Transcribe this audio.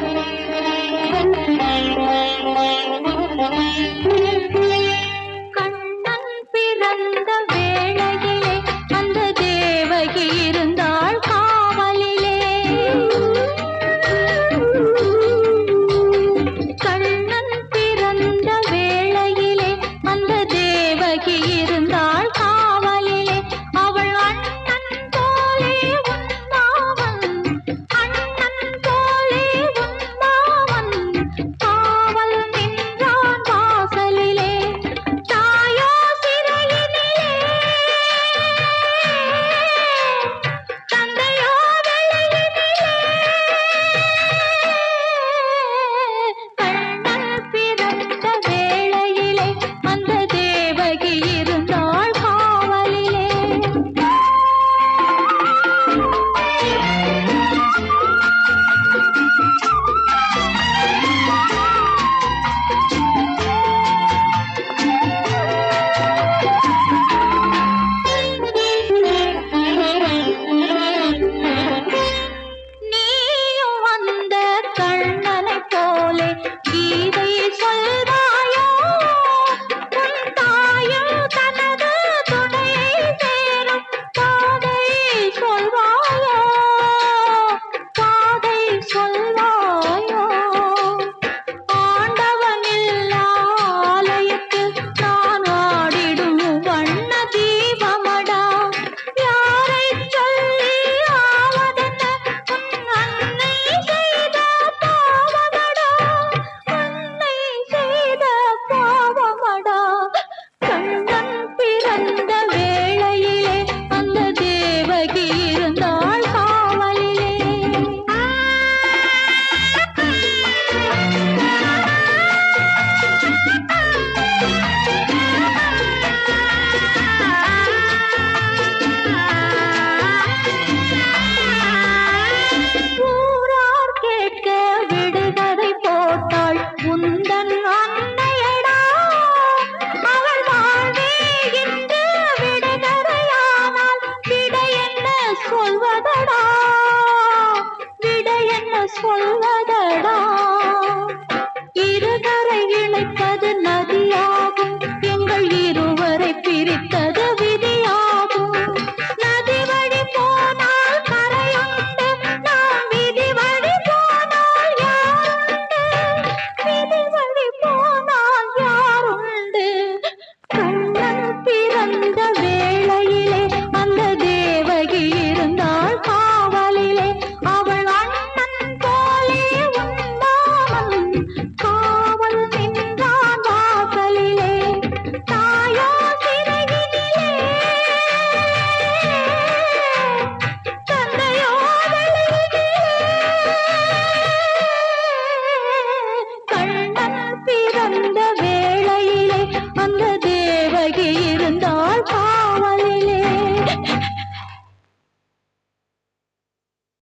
Thank you. சொல்வதடா. இருகரை இணைப்பது Thank you.